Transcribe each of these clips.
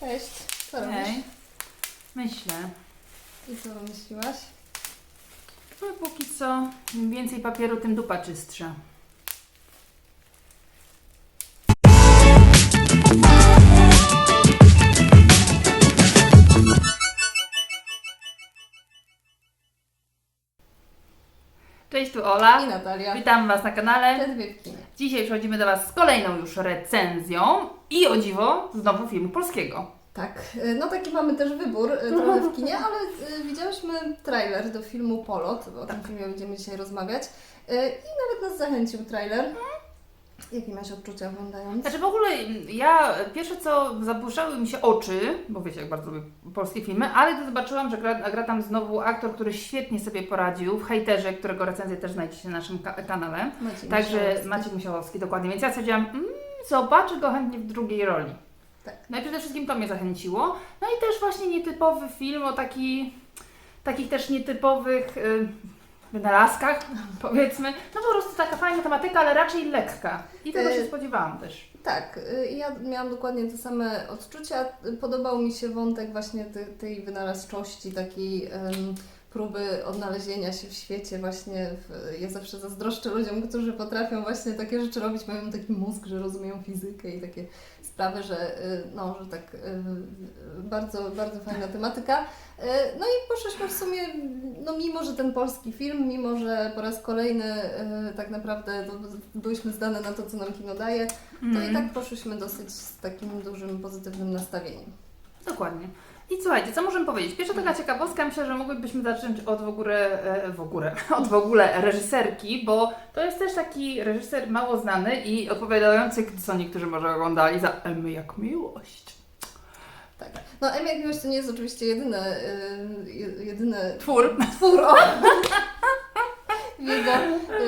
Cześć, co robisz? Hej. Myślę. I co wymyśliłaś? No póki co, im więcej papieru, tym dupa czystsza. Cześć, tu Ola. I Natalia. Witam Was na kanale. Te dwie w kinie. Dzisiaj przechodzimy do Was z kolejną już recenzją i o dziwo znowu filmu polskiego. Tak, y, no taki mamy też wybór y, trochę w kinie, ale y, widziałyśmy trailer do filmu Polot, o tym filmie będziemy dzisiaj rozmawiać. I nawet nas zachęcił trailer. Jakie masz odczucia oglądając? Znaczy w ogóle ja pierwsze co zabłyszały mi się oczy, bo wiecie jak bardzo lubię polskie filmy, ale to zobaczyłam, że gra, gra tam znowu aktor, który świetnie sobie poradził w hejterze, którego recenzję też znajdziecie na naszym ka- kanale. Maciej Także Musiałowski. Maciek Musiałowski, dokładnie. Więc ja stwierdziłam, mm, zobaczę go chętnie w drugiej roli. Tak. No i przede wszystkim to mnie zachęciło. No i też właśnie nietypowy film o taki, takich też nietypowych y, wynalazkach, powiedzmy. No po prostu taka fajna tematyka, ale raczej lekka. I tego Y, się spodziewałam też. Tak, y, ja miałam dokładnie te same odczucia. Podobał mi się wątek właśnie te, tej wynalazczości, takiej em, próby odnalezienia się w świecie właśnie. W, ja zawsze zazdroszczę ludziom, którzy potrafią właśnie takie rzeczy robić, mają taki mózg, że rozumieją fizykę i takie sprawy, że y, no, że tak y, bardzo, bardzo fajna tematyka. Y, No i poszliśmy w sumie, no mimo, że ten polski film, mimo, że po raz kolejny tak naprawdę to byliśmy zdane na to, co nam kino daje, to Mhm. i tak poszłyśmy dosyć z takim dużym pozytywnym nastawieniem. Dokładnie. I słuchajcie, co możemy powiedzieć? Pierwsza taka ciekawostka, myślę, że moglibyśmy zacząć od w ogóle, e, w ogóle, od w ogóle reżyserki, bo to jest też taki reżyser mało znany i odpowiadający, co niektórzy może oglądali, za Emy jak miłość. Tak. No M jak miłość to nie jest oczywiście jedyne, y, je- jedyny Twór twór o jego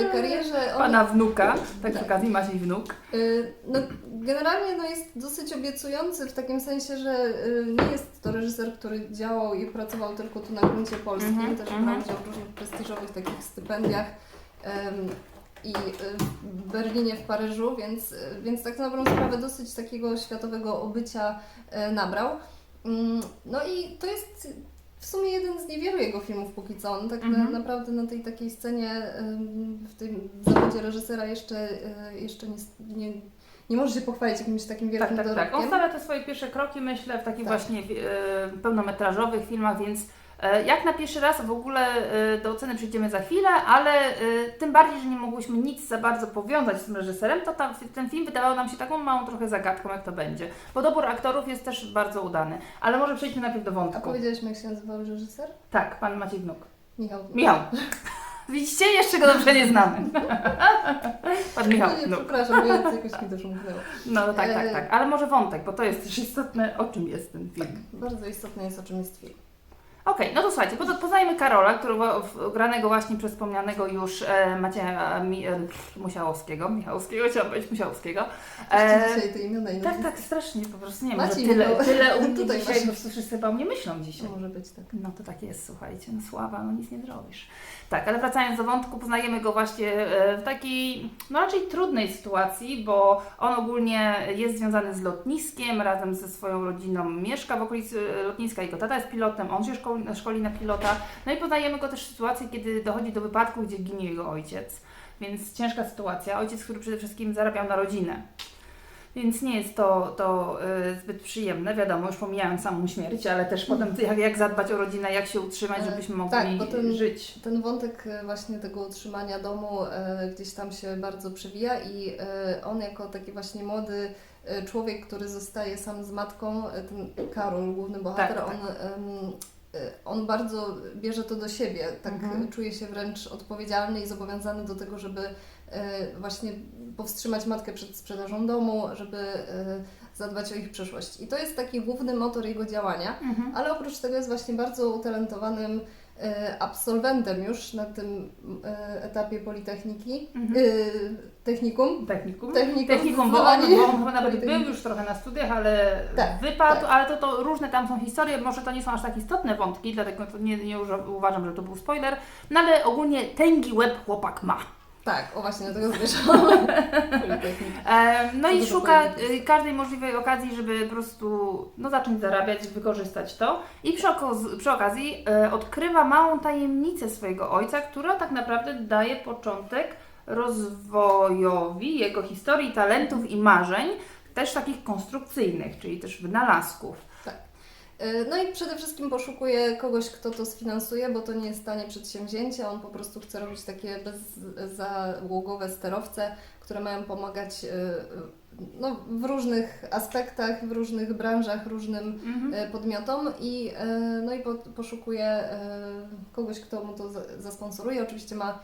y, karierze. On, pana wnuka, tak Tak. okazji Maciej wnuk. y, no, generalnie no, jest dosyć obiecujący w takim sensie, że y, nie jest to reżyser, który działał i pracował tylko tu na gruncie polskim, Mhm, też mhm. brał udział w różnych prestiżowych takich stypendiach. em, i w Berlinie, w Paryżu, więc, więc tak na dobrą sprawę dosyć takiego światowego obycia e, nabrał. Mm, No i to jest w sumie jeden z niewielu jego filmów póki co. On tak Mhm. na, naprawdę na tej takiej scenie, w tym zawodzie reżysera jeszcze, e, jeszcze nie, nie, nie może się pochwalić jakimś takim Tak, wielkim tak, tak. On dorobkiem. stawia te swoje pierwsze kroki, myślę, w takich Tak. właśnie e, pełnometrażowych filmach, więc jak na pierwszy raz w ogóle e, do oceny przyjdziemy za chwilę, ale e, tym bardziej, że nie mogłyśmy nic za bardzo powiązać z tym reżyserem, to tam, ten film wydawał nam się taką małą trochę zagadką, jak to będzie. Bo dobór aktorów jest też bardzo udany. Ale może przejdźmy najpierw do A wątku. powiedziałeś mi, jak się nazywał reżyser? Tak, pan Maciej Wnuk. Michał. Michał. Widzicie? Jeszcze go dobrze nie znamy. Pan Michał No nie, przepraszam, bo ja jakoś mi też umknęło. No tak, tak, E, tak. Ale może wątek, bo to jest też istotne, o czym jest ten film. Bardzo istotne jest, o czym jest film. Okej, no to słuchajcie, poznajemy Karola, którego granego właśnie przez wspomnianego już e, Macieja Mi, e, Musiałowskiego, Michałowskiego, chciałam powiedzieć Musiałowskiego. E, E, dzisiaj te imiona i tak, tak, strasznie, po prostu nie wiem, Maciej tyle, tyle u mnie Tutaj dzisiaj, masz. po prostu wszyscy chyba o mnie myślą dzisiaj. Może być tak. No to tak jest, słuchajcie, no sława, no nic nie zrobisz. Tak, ale wracając do wątku, poznajemy go właśnie e, w takiej, no raczej trudnej sytuacji, bo on ogólnie jest związany z lotniskiem, razem ze swoją rodziną mieszka w okolicy lotniska, jego tata jest pilotem, on się szkoli, szkoli na pilota. No i poznajemy go też w sytuacji, kiedy dochodzi do wypadku, gdzie ginie jego ojciec. Więc ciężka sytuacja. Ojciec, który przede wszystkim zarabiał na rodzinę. Więc nie jest to, to y, zbyt przyjemne, wiadomo, już pomijając samą śmierć, ale też potem jak, jak zadbać o rodzinę, jak się utrzymać, E, żebyśmy mogli tak, bo ten- żyć. Ten wątek e, właśnie tego utrzymania domu e, gdzieś tam się bardzo przewija i on jako taki właśnie młody człowiek, który zostaje sam z matką, ten Karol, główny bohater, Tak, tak. on, on bardzo bierze to do siebie, tak Mhm. czuje się wręcz odpowiedzialny i zobowiązany do tego, żeby e, właśnie powstrzymać matkę przed sprzedażą domu, żeby e, zadbać o ich przyszłość. I to jest taki główny motor jego działania. Mhm. Ale oprócz tego jest właśnie bardzo utalentowanym absolwentem już na tym e, etapie Politechniki, Mhm. e, technikum. Technikum. Technikum, Technikum, bo on, zdecydowanie. bo on chyba nawet był już trochę na studiach, ale Tak, wypadł, tak. ale to, to różne tam są historie, może to nie są aż tak istotne wątki, dlatego nie, nie uważam, że to był spoiler, no ale ogólnie tęgi łeb chłopak ma. Tak, o właśnie, do tego zmierzałam. E, No i szuka y, każdej możliwej okazji, żeby po prostu no, zacząć zarabiać, wykorzystać to. I przy, przy okazji e, odkrywa małą tajemnicę swojego ojca, która tak naprawdę daje początek rozwojowi jego historii, talentów i marzeń, też takich konstrukcyjnych, czyli też wynalazków. E, No i przede wszystkim poszukuje kogoś, kto to sfinansuje, bo to nie jest tanie przedsięwzięcie. On po prostu chce robić takie bezzałogowe sterowce, które mają pomagać e, no, w różnych aspektach, w różnych branżach, różnym Mhm. e, podmiotom i, no i po, poszukuje kogoś, kto mu to za- zasponsoruje. Oczywiście ma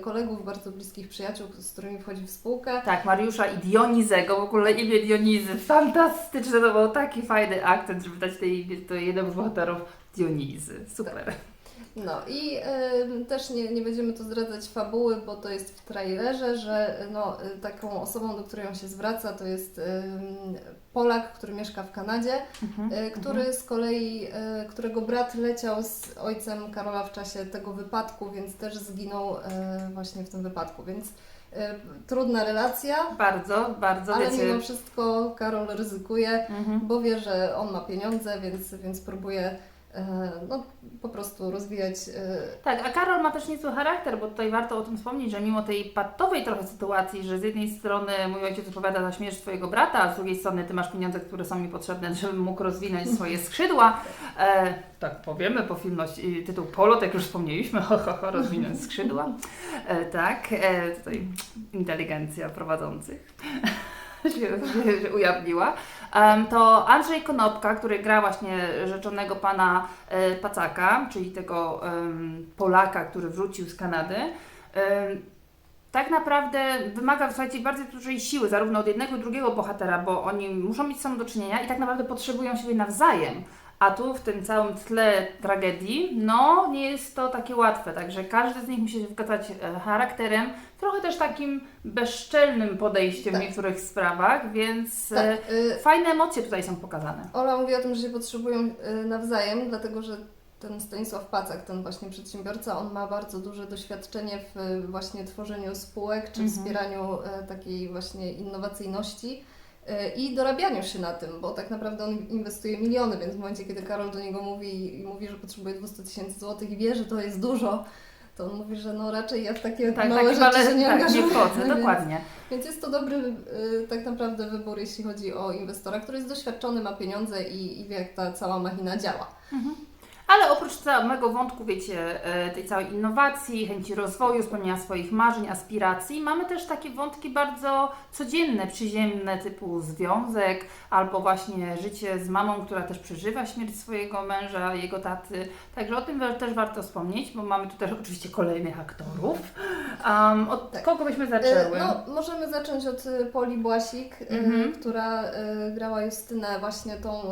kolegów, bardzo bliskich przyjaciół, z którymi wchodzi w spółkę. Tak, Mariusza i Dionizego, w ogóle imię Dionizy, fantastyczne, to był taki fajny akcent, żeby dać tej, to jednemu z bohaterów Dionizy, super. No i y, też nie, nie będziemy tu zdradzać fabuły, bo to jest w trailerze, że no, taką osobą, do której on się zwraca, to jest y, Polak, który mieszka w Kanadzie, Mhm. y, który z kolei, y, którego brat leciał z ojcem Karola w czasie tego wypadku, więc też zginął y, właśnie w tym wypadku, więc trudna relacja, Bardzo, bardzo, ale wiecie. mimo wszystko Karol ryzykuje, Mhm. bo wie, że on ma pieniądze, więc, więc próbuje e, no, po prostu rozwijać. e, Tak, a Karol ma też niezły charakter, bo tutaj warto o tym wspomnieć, że mimo tej patowej trochę sytuacji, że z jednej strony mój ojciec odpowiada za śmierć Twojego brata, a z drugiej strony Ty masz pieniądze, które są mi potrzebne, żebym mógł rozwinąć swoje skrzydła. E, tak powiemy, po filmu i tytuł Polot, jak już wspomnieliśmy, ho, ho, ho, rozwinąć skrzydła. E, tak, e, tutaj inteligencja prowadzących się, się, ujawniła. To Andrzej Konopka, który gra właśnie rzeczonego pana e, Pacaka, czyli tego Polaka, który wrócił z Kanady, tak naprawdę wymaga słuchajcie, bardzo dużej siły, zarówno od jednego i drugiego bohatera, bo oni muszą mieć z sobą do czynienia i tak naprawdę potrzebują siebie nawzajem. A tu w tym całym tle tragedii, no nie jest to takie łatwe, także każdy z nich musi się wykazać e, charakterem, trochę też takim bezczelnym podejściem Tak. w niektórych sprawach, więc tak, e, e, fajne emocje tutaj są pokazane. Ola mówi o tym, że się potrzebują e, nawzajem, dlatego że ten Stanisław Pacak, ten właśnie przedsiębiorca, on ma bardzo duże doświadczenie w właśnie tworzeniu spółek, czy Mhm. wspieraniu takiej właśnie innowacyjności i dorabianiu się na tym, bo tak naprawdę on inwestuje miliony, więc w momencie, kiedy Karol do niego mówi i mówi, że potrzebuje 200 tysięcy złotych i wie, że to jest dużo, to on mówi, że no raczej ja w takie Tak, małe tak, rzeczy ale nie tak, nie angażuję. wchodzę, więc- dokładnie. Więc jest to dobry y, tak naprawdę wybór, jeśli chodzi o inwestora, który jest doświadczony, ma pieniądze i, i wie, jak ta cała machina działa. Ale oprócz samego wątku, wiecie, e, tej całej innowacji, chęci rozwoju, spełnienia swoich marzeń, aspiracji, mamy też takie wątki bardzo codzienne, przyziemne, typu związek, albo właśnie życie z mamą, która też przeżywa śmierć swojego męża, jego taty. Także o tym też warto wspomnieć, bo mamy tu też oczywiście kolejnych aktorów. Um, od Tak. kogo byśmy zaczęły? No, możemy zacząć od y, Poli Błasik, Mhm. która grała Justynę właśnie tą,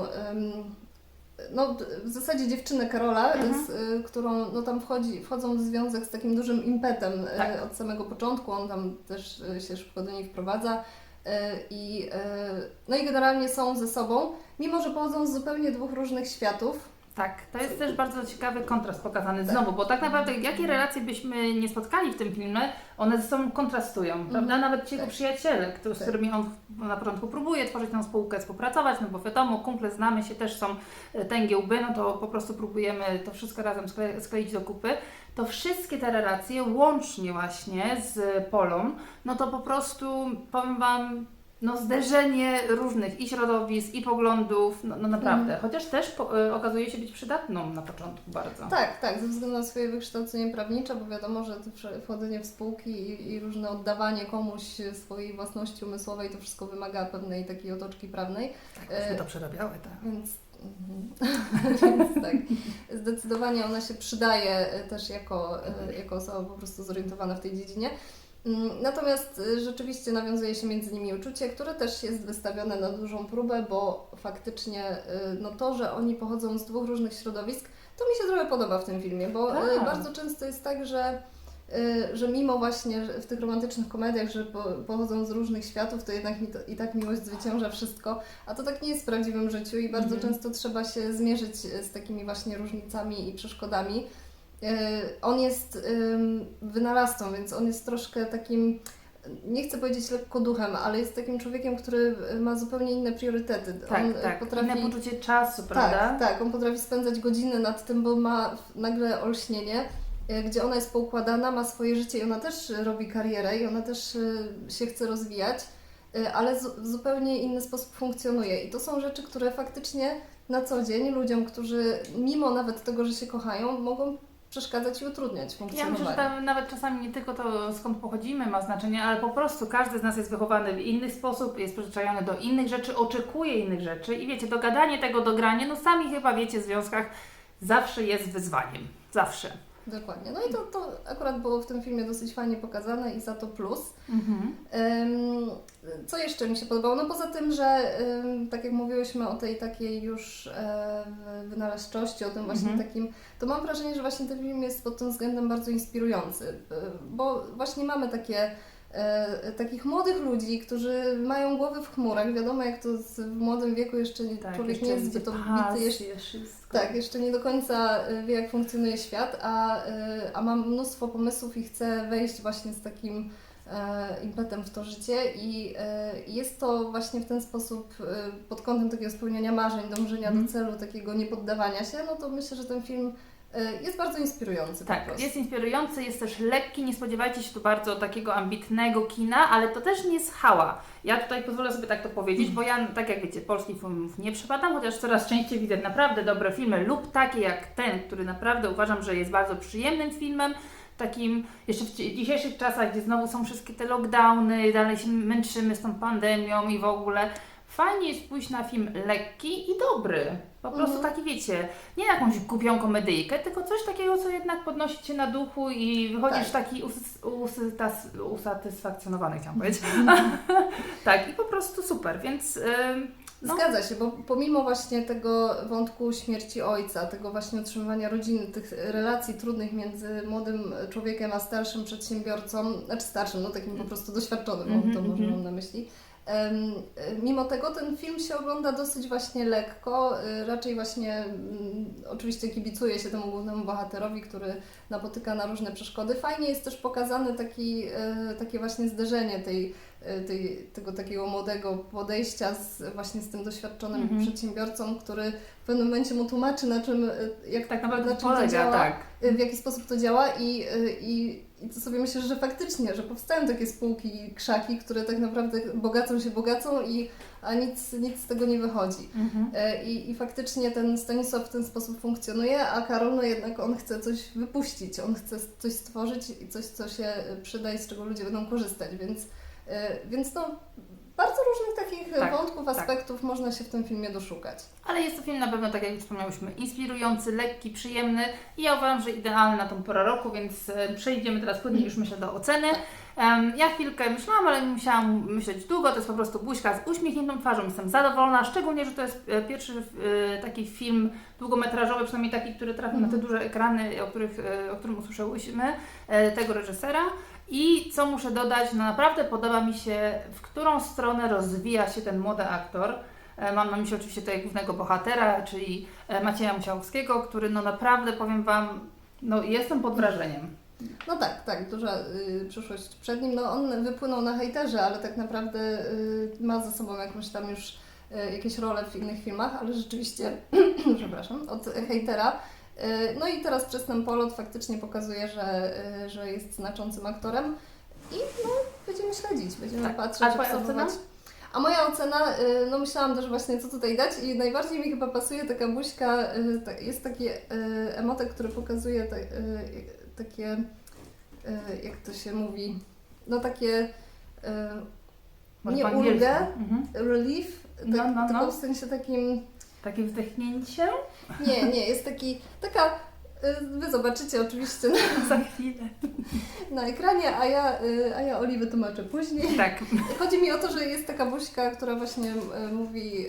no w zasadzie dziewczynę Karola, Mhm. z, y, którą no, tam wchodzi, wchodzą w związek z takim dużym impetem y, Tak. od samego początku, on tam też y, się szybko do niej wprowadza. I, no i generalnie są ze sobą, mimo że pochodzą z zupełnie dwóch różnych światów. Tak, to jest też bardzo ciekawy kontrast pokazany Tak. znowu, bo tak naprawdę jakie relacje byśmy nie spotkali w tym filmie, one ze sobą kontrastują, prawda? Nawet ci jego Tak. przyjaciele, którzy- z Tak. którymi on na początku próbuje tworzyć tą spółkę, współpracować, no bo wiadomo, kumple znamy się, też są e, tęgie łby, no to po prostu próbujemy to wszystko razem skle skleić do kupy. To wszystkie te relacje, łącznie właśnie z Polą, no to po prostu, powiem Wam, no zderzenie różnych i środowisk, i poglądów, no, no naprawdę. Chociaż też po, y, okazuje się być przydatną na początku bardzo. Tak, tak, ze względu na swoje wykształcenie prawnicze, bo wiadomo, że wchodzenie w spółki i, i różne oddawanie komuś swojej własności umysłowej, to wszystko wymaga pewnej takiej otoczki prawnej, Tak, myśmy to przerabiały, tak. więc, mhm. więc tak, zdecydowanie ona się przydaje e, też jako, e, jako osoba po prostu zorientowana w tej dziedzinie. Mm, Natomiast e, rzeczywiście nawiązuje się między nimi uczucie, które też jest wystawione na dużą próbę, bo faktycznie e, no to, że oni pochodzą z dwóch różnych środowisk, to mi się trochę podoba w tym filmie, bo Tak. bardzo często jest tak, że, że mimo właśnie w tych romantycznych komediach, że po, pochodzą z różnych światów, to jednak mi to, i tak miłość zwycięża wszystko, a to tak nie jest w prawdziwym życiu i bardzo Mhm. często trzeba się zmierzyć z takimi właśnie różnicami i przeszkodami. E, on jest wynalazcą, więc on jest troszkę takim, nie chcę powiedzieć lekko duchem, ale jest takim człowiekiem, który ma zupełnie inne priorytety. Tak, on tak. potrafi... Inne poczucie czasu, prawda? Tak, tak, on potrafi spędzać godziny nad tym, bo ma nagle olśnienie, e, gdzie ona jest poukładana, ma swoje życie i ona też robi karierę i ona też się chce rozwijać, ale w zupełnie inny sposób funkcjonuje. I to są rzeczy, które faktycznie na co dzień ludziom, którzy mimo nawet tego, że się kochają, mogą przeszkadzać i utrudniać Ja funkcjonowanie. myślę, że tam nawet czasami nie tylko to, skąd pochodzimy, ma znaczenie, ale po prostu każdy z nas jest wychowany w inny sposób, jest przyzwyczajony do innych rzeczy, oczekuje innych rzeczy i wiecie, dogadanie tego, dogranie, no sami chyba wiecie w związkach, zawsze jest wyzwaniem. Zawsze. Dokładnie. No i to, to akurat było w tym filmie dosyć fajnie pokazane i za to plus. Mhm. Co jeszcze mi się podobało? No poza tym, że tak jak mówiłyśmy o tej takiej już e, wynalazczości, o tym właśnie Mhm. takim, to mam wrażenie, że właśnie ten film jest pod tym względem bardzo inspirujący, bo właśnie mamy takie e, takich młodych ludzi, którzy mają głowy w chmurach. Wiadomo, jak to z, w młodym wieku jeszcze nie, Tak, człowiek jeszcze nie jest zbyt obity, jeszcze, tak, jeszcze nie do końca y, wie, jak funkcjonuje świat, a, y, a ma mnóstwo pomysłów i chce wejść właśnie z takim e, impetem w to życie i e, jest to właśnie w ten sposób e, pod kątem takiego spełniania marzeń, dążenia Mhm. do celu, takiego niepoddawania się, no to myślę, że ten film e, jest bardzo inspirujący Tak, jest inspirujący, jest też lekki, nie spodziewajcie się tu bardzo takiego ambitnego kina, ale to też nie jest hała. Ja tutaj pozwolę sobie tak to powiedzieć, bo ja, tak jak wiecie, polskich filmów nie przypadam, chociaż coraz częściej widzę naprawdę dobre filmy lub takie jak ten, który naprawdę uważam, że jest bardzo przyjemnym filmem, takim jeszcze w dzisiejszych czasach, gdzie znowu są wszystkie te lockdowny, dalej się męczymy z tą pandemią i w ogóle. Fajnie jest pójść na film lekki i dobry. Po prostu Mhm. taki, wiecie, nie jakąś głupią komedyjkę, tylko coś takiego, co jednak podnosi Cię na duchu i wychodzisz Tak. taki usys- usytas- usatysfakcjonowany, chciałam powiedzieć. tak, i po prostu super, więc no, Zgadza się, bo pomimo właśnie tego wątku śmierci ojca, tego właśnie utrzymywania rodziny, tych relacji trudnych między młodym człowiekiem a starszym przedsiębiorcą, znaczy starszym, no takim po prostu doświadczonym, Mhm, to może mhm. mam na myśli. Mimo tego ten film się ogląda dosyć właśnie lekko, e, raczej właśnie mm, oczywiście kibicuje się temu głównemu bohaterowi, który napotyka na różne przeszkody. Fajnie jest też pokazane taki, e, takie właśnie zderzenie tej, e, tej, tego takiego młodego podejścia z, właśnie z tym doświadczonym Mhm. przedsiębiorcą, który w pewnym momencie mu tłumaczy na czym, jak tak naprawdę na czym polega, to działa, tak. w jaki sposób to działa i, i, i to sobie myślę, że faktycznie, że powstają takie spółki, krzaki, które tak naprawdę bogacą się, bogacą i a nic, nic z tego nie wychodzi. Mhm. E, I, I faktycznie ten Stanisław w ten sposób funkcjonuje, a Karol no jednak on chce coś wypuścić, on chce coś stworzyć i coś, co się przyda i z czego ludzie będą korzystać, więc, e, więc no bardzo różnych takich Tak, wątków, tak. aspektów można się w tym filmie doszukać. Ale jest to film na pewno, tak jak już wspomniałyśmy, inspirujący, lekki, przyjemny i ja uważam, że idealny na tą porę roku, więc e, przejdziemy teraz płynnie już myślę do oceny. Ja chwilkę myślałam, ale nie musiałam myśleć długo, to jest po prostu buźka z uśmiechniętą twarzą, jestem zadowolona, szczególnie, że to jest e, pierwszy e, taki film długometrażowy, przynajmniej taki, który trafił na te Mhm. duże ekrany, o, których, e, o którym usłyszałyśmy, e, tego reżysera. I co muszę dodać, no naprawdę podoba mi się, w którą stronę rozwija się ten młody aktor. E, Mam na myśli oczywiście tutaj głównego bohatera, czyli e, Macieja Musiałowskiego, który no naprawdę powiem Wam, no jestem pod wrażeniem. No tak, tak, duża y, przyszłość przed nim. No on wypłynął na hejterze, ale tak naprawdę y, ma za sobą jakąś tam już y, jakieś role w innych filmach, ale rzeczywiście, przepraszam, od hejtera. Y, no i teraz przez ten polot faktycznie pokazuje, że, y, że jest znaczącym aktorem i no, będziemy śledzić, będziemy Tak. patrzeć, A obserwować. A moja ocena, y, no myślałam też właśnie co tutaj dać i najbardziej mi chyba pasuje taka buźka, jest taki emotek, który pokazuje te, takie, jak to się mówi, no takie Nie ulgę. Mhm. relief, tak, No, no, no. tylko w sensie takim, Takie wzdechnięcie nie, nie, jest taki, taka, y, wy zobaczycie oczywiście na, za chwilę. na ekranie, a ja, y, a ja Oliwę tłumaczę później. Tak. Chodzi mi o to, że jest taka buźka, która właśnie e, mówi,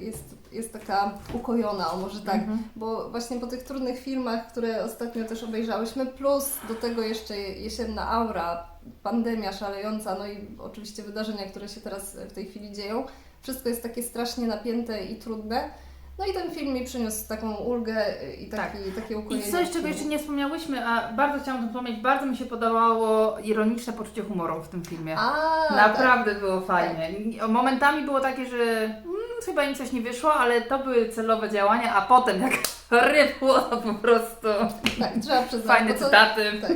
jest, jest taka ukojona, o może tak, Mhm. bo właśnie po tych trudnych filmach, które ostatnio też obejrzałyśmy, plus do tego jeszcze jesienna aura, pandemia szalejąca, no i oczywiście wydarzenia, które się teraz w tej chwili dzieją, wszystko jest takie strasznie napięte i trudne. No i ten film mi przyniósł taką ulgę i taki, takie I ukojenie. coś, czego jeszcze nie wspomniałyśmy, a bardzo chciałam o tym wspomnieć, bardzo mi się podobało ironiczne poczucie humoru w tym filmie. A, Naprawdę było fajnie. Momentami było takie, że mm, chyba im coś nie wyszło, ale to były celowe działania, a potem jak rybło, to po prostu Tak, tak trzeba przyznać. fajne to- cytaty. Tak,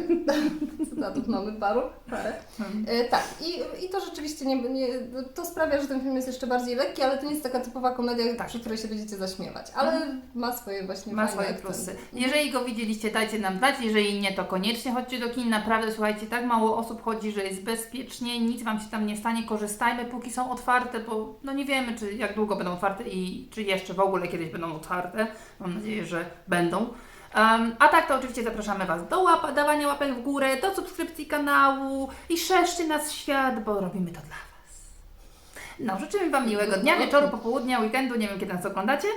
cytatów mamy paru, parę. Hmm. E, tak, i, i to rzeczywiście nie, nie, to sprawia, że ten film jest jeszcze bardziej lekki, ale to nie jest taka typowa komedia, Tak. przy której się będziecie zaśmiewać. Ale ma swoje właśnie Ma swoje plusy. Jeżeli go widzieliście, dajcie nam znać. Jeżeli nie, to koniecznie chodźcie do kin. Naprawdę, słuchajcie, tak mało osób chodzi, że jest bezpiecznie, nic Wam się tam nie stanie. Korzystajmy, póki są otwarte, bo no nie wiemy, czy jak długo będą otwarte i czy jeszcze w ogóle kiedyś będą otwarte. Mam nadzieję, że będą. Um, a tak to oczywiście zapraszamy Was do łapa, dawania łapek w górę, do subskrypcji kanału i szerzcie nas świat, bo robimy to dla Was. No, życzymy Wam miłego dnia, wieczoru, popołudnia, weekendu, nie wiem kiedy nas oglądacie,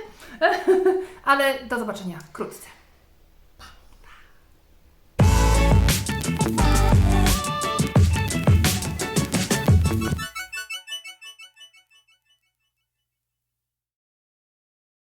ale do zobaczenia wkrótce.